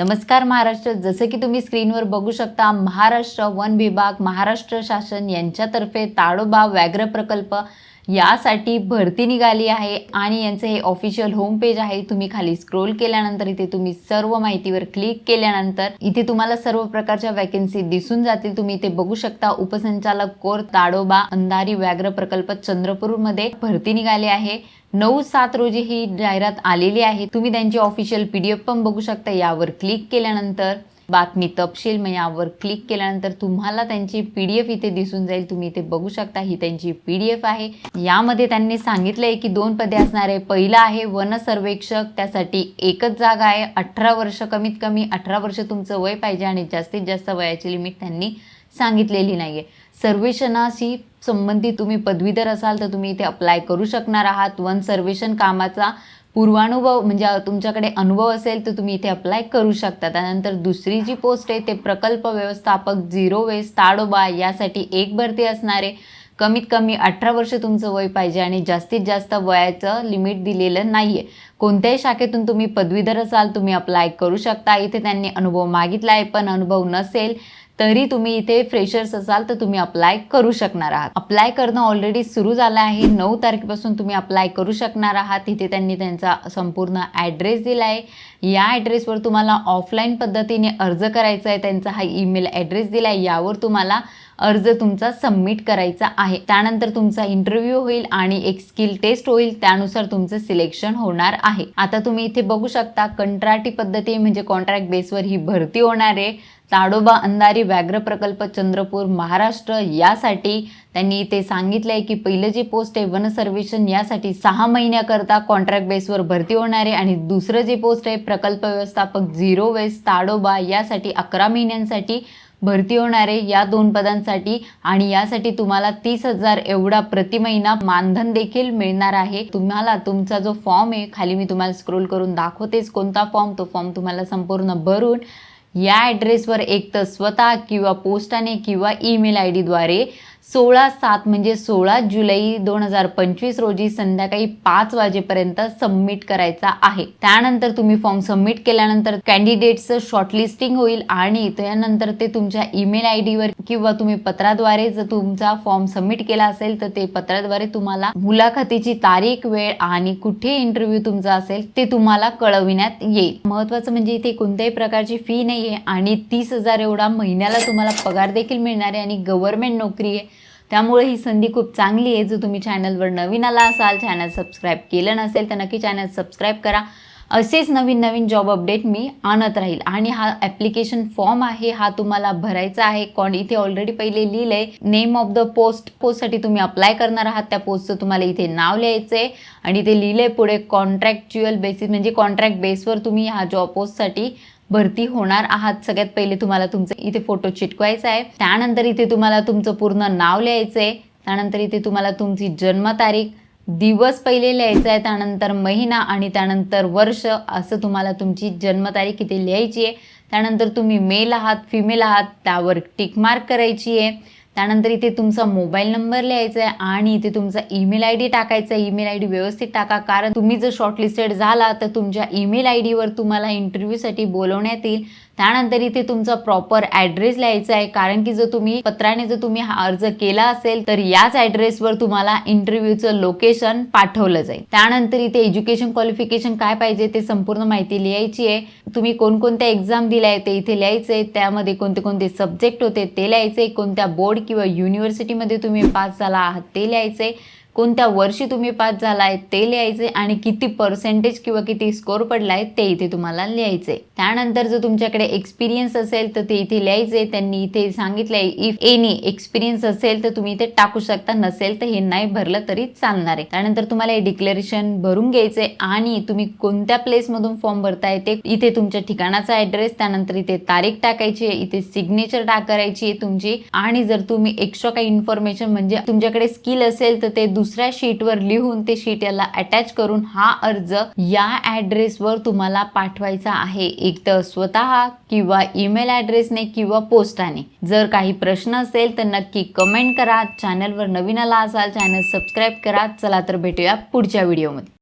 नमस्कार महाराष्ट्र. जसं की तुम्ही स्क्रीनवर बघू शकता महाराष्ट्र वन विभाग महाराष्ट्र शासन यांच्यातर्फे ताडोबा व्याघ्र प्रकल्प यासाठी भरती निघाली आहे आणि यांचं हे ऑफिशियल होम पेज आहे. तुम्ही खाली स्क्रोल केल्यानंतर इथे तुम्ही सर्व माहितीवर क्लिक केल्यानंतर इथे तुम्हाला सर्व प्रकारच्या वॅकन्सी दिसून जातील. तुम्ही इथे बघू शकता उपसंचालक कोर ताडोबा अंधारी व्याघ्र प्रकल्प चंद्रपूरमध्ये भरती निघाली आहे. नऊ सात रोजी ही जाहिरात आलेली आहे. तुम्ही त्यांची ऑफिशियल पीडीएफ पण बघू शकता. यावर क्लिक केल्यानंतर बातमी तपशील मग यावर क्लिक केल्यानंतर तुम्हाला त्यांची पी डी एफ इथे दिसून जाईल. तुम्ही इथे बघू शकता ही त्यांची पी डी एफ आहे. यामध्ये त्यांनी सांगितलं आहे की दोन पदे असणार. आहे पहिलं आहे वन सर्वेक्षक त्यासाठी एकच जागा आहे. अठरा वर्ष कमीत कमी अठरा वर्ष तुमचं वय पाहिजे आणि जास्तीत जास्त वयाची लिमिट त्यांनी सांगितलेली नाही आहे सर्वेक्षणाशी संबंधित तुम्ही पदवीधर असाल तर तुम्ही इथे अप्लाय करू शकणार आहात. वन सर्वेक्षण कामाचा पूर्वानुभव म्हणजे तुमच्याकडे अनुभव असेल तर तुम्ही इथे अप्लाय करू शकता. त्यानंतर दुसरी जी पोस्ट आहे ते प्रकल्प व्यवस्थापक झिरो वेस्ट ताडोबा यासाठी एक भरती असणारे कमीत कमी अठरा वर्ष तुमचं वय पाहिजे आणि जास्तीत जास्त वयाचं लिमिट दिलेलं नाही आहे कोणत्याही शाखेतून तुम्ही पदवीधर असाल तुम्ही अप्लाय करू शकता. इथे त्यांनी अनुभव मागितला आहे पण अनुभव नसेल तरी तुम्ही इथे फ्रेशर्स असाल तर तुम्ही अप्लाय करू शकणार आहात. अप्लाय करणं ऑलरेडी सुरू झालं आहे. नऊ तारखेपासून तुम्ही अप्लाय करू शकणार आहात. तिथे त्यांनी त्यांचा संपूर्ण ॲड्रेस दिला आहे या ॲड्रेसवर तुम्हाला ऑफलाईन पद्धतीने अर्ज करायचा आहे. त्यांचा हा ईमेल ॲड्रेस दिला आहे यावर तुम्हाला अर्ज तुमचा सबमिट करायचा आहे. त्यानंतर तुमचा इंटरव्ह्यू होईल आणि एक स्किल टेस्ट होईल. त्यानुसार तुमचं सिलेक्शन होणार आहे. आता तुम्ही इथे बघू शकता कंत्राटी पद्धती म्हणजे कॉन्ट्रॅक्ट बेसवर ही भरती होणार आहे. ताडोबा अंधारी व्याघ्र प्रकल्प चंद्रपूर महाराष्ट्र यासाठी त्यांनी इथे सांगितलं आहे की पहिलं जी पोस्ट आहे वन सर्वेक्षण यासाठी सहा महिन्याकरता कॉन्ट्रॅक्ट बेसवर भरती होणार आहे आणि दुसरं जे पोस्ट आहे प्रकल्प व्यवस्थापक झिरो वेस्ट ताडोबा यासाठी अकरा महिन्यांसाठी भरती होणार आहे या दोन पदांसाठी आणि यासाठी तुम्हाला तीस हजार एवढा प्रति महिना मानधन देखील मिळणार आहे. तुम्हाला तुमचा जो फॉर्म आहे खाली मी तुम्हाला स्क्रोल करून दाखवतेच कोणता फॉर्म तो फॉर्म तुम्हाला संपूर्ण भरून या ॲड्रेसवर एक तर स्वतः किंवा पोस्टाने किंवा ईमेल आय डीद्वारे सोळा सात म्हणजे सोळा जुलै दोन हजार पंचवीस रोजी संध्याकाळी पाच वाजेपर्यंत सबमिट करायचा आहे. त्यानंतर तुम्ही फॉर्म सबमिट केल्यानंतर कॅन्डिडेटचं शॉर्टलिस्टिंग होईल आणि त्यानंतर ते तुमच्या ईमेल आय डीवर किंवा तुम्ही पत्राद्वारे जर तुमचा फॉर्म सबमिट केला असेल तर ते पत्राद्वारे तुम्हाला मुलाखतीची तारीख वेळ आणि कुठे इंटरव्ह्यू तुमचा असेल ते तुम्हाला कळविण्यात येईल. महत्वाचं म्हणजे इथे कोणत्याही प्रकारची फी नाही आहे आणि तीस हजार एवढा महिन्याला तुम्हाला पगार देखील मिळणार आहे आणि गव्हर्नमेंट नोकरी आहे. त्यामुळे ही संधी खूप चांगली आहे. जर तुम्ही चॅनलवर नवीन आला असाल चॅनल सबस्क्राईब केलं नसेल तर नक्की चॅनल सबस्क्राईब करा. असेच नवीन नवीन जॉब अपडेट मी आणत राहील. आणि हा ॲप्लिकेशन फॉर्म आहे हा तुम्हाला भरायचा आहे. कोण इथे ऑलरेडी पहिले लिहिलं आहे नेम ऑफ द पोस्ट पोस्टसाठी तुम्ही अप्लाय करणार आहात. त्या पोस्टचं तुम्हाला इथे नाव लिहायचं आहे आणि ते लिहिलं आहे पुढे कॉन्ट्रॅक्च्युअल बेसिस म्हणजे कॉन्ट्रॅक्ट बेसवर तुम्ही ह्या जॉब पोस्टसाठी भरती होणार आहात. सगळ्यात पहिले तुम्हाला तुमचं इथे फोटो चिटकवायचा आहे. त्यानंतर इथे तुम्हाला तुमचं पूर्ण नाव लिहायचं आहे त्यानंतर इथे तुम्हाला तुमची जन्मतारीख दिवस पहिले लिहायचं आहे. त्यानंतर महिना आणि त्यानंतर वर्ष असं तुम्हाला तुमची जन्मतारीख इथे लिहायची आहे. त्यानंतर तुम्ही मेल आहात फिमेल आहात त्यावर टिक मार्क करायची आहे. त्यानंतर इथे तुमचा मोबाईल नंबर लिहायचा आहे आणि इथे तुमचा ईमेल आय डी टाकायचा आहे. ईमेल आय डी व्यवस्थित टाका कारण तुम्ही जर शॉर्टलिस्टेड झाला तर तुमच्या ईमेल आय डीवर तुम्हाला इंटरव्ह्यूसाठी बोलवण्यात येईल. त्यानंतर इथे तुमचा प्रॉपर ॲड्रेस लिहायचा आहे. कारण की जर तुम्ही पत्राने जर तुम्ही हा अर्ज केला असेल तर याच ॲड्रेसवर तुम्हाला इंटरव्ह्यूचं लोकेशन पाठवलं जाईल. त्यानंतर इथे एज्युकेशन क्वालिफिकेशन काय पाहिजे ते संपूर्ण माहिती लिहायची आहे. तुम्ही कोणकोणत्या एक्झाम दिल्या आहेत ते इथे लिहायचं आहे. त्यामध्ये कोणते कोणते सब्जेक्ट होते ते लिहायचे कोणत्या बोर्ड किंवा युनिव्हर्सिटीमध्ये तुम्ही पास झाला आहात ते लिहायचे कोणत्या वर्षी तुम्ही पास झाला आहे ते लिहायचे आणि किती पर्सेंटेज किंवा किती स्कोर पडला आहे ते इथे तुम्हाला लिहायचे. त्यानंतर जर तुमच्याकडे एक्सपिरियन्स असेल तर ते इथे लिहायचे. त्यांनी इथे सांगितलंय इफ एनी एक्सपिरियन्स असेल तर तुम्ही इथे टाकू शकता. नसेल तर हे नाही भरलं तरी चालणार आहे. त्यानंतर तुम्हाला हे डिक्लेरेशन भरून घ्यायचे आणि तुम्ही कोणत्या प्लेसमधून फॉर्म भरताय ते इथे तुमच्या ठिकाणाचा ॲड्रेस त्यानंतर इथे तारीख टाकायची आहे इथे सिग्नेचर टाकायची आहे तुमची. आणि जर तुम्ही एक्स्ट्रा काही इन्फॉर्मेशन म्हणजे तुमच्याकडे स्किल असेल तर ते दुसऱ्या शीटवर लिहून ते शीट याला अटॅच करून हा अर्ज या ॲड्रेसवर तुम्हाला पाठवायचा आहे. एक तर स्वतः किंवा ईमेल ॲड्रेसने किंवा पोस्टाने. जर काही प्रश्न असेल तर नक्की कमेंट करा. चॅनलवर नवीन आला असाल चॅनल सबस्क्राईब करा. चला तर भेटूया पुढच्या व्हिडिओमध्ये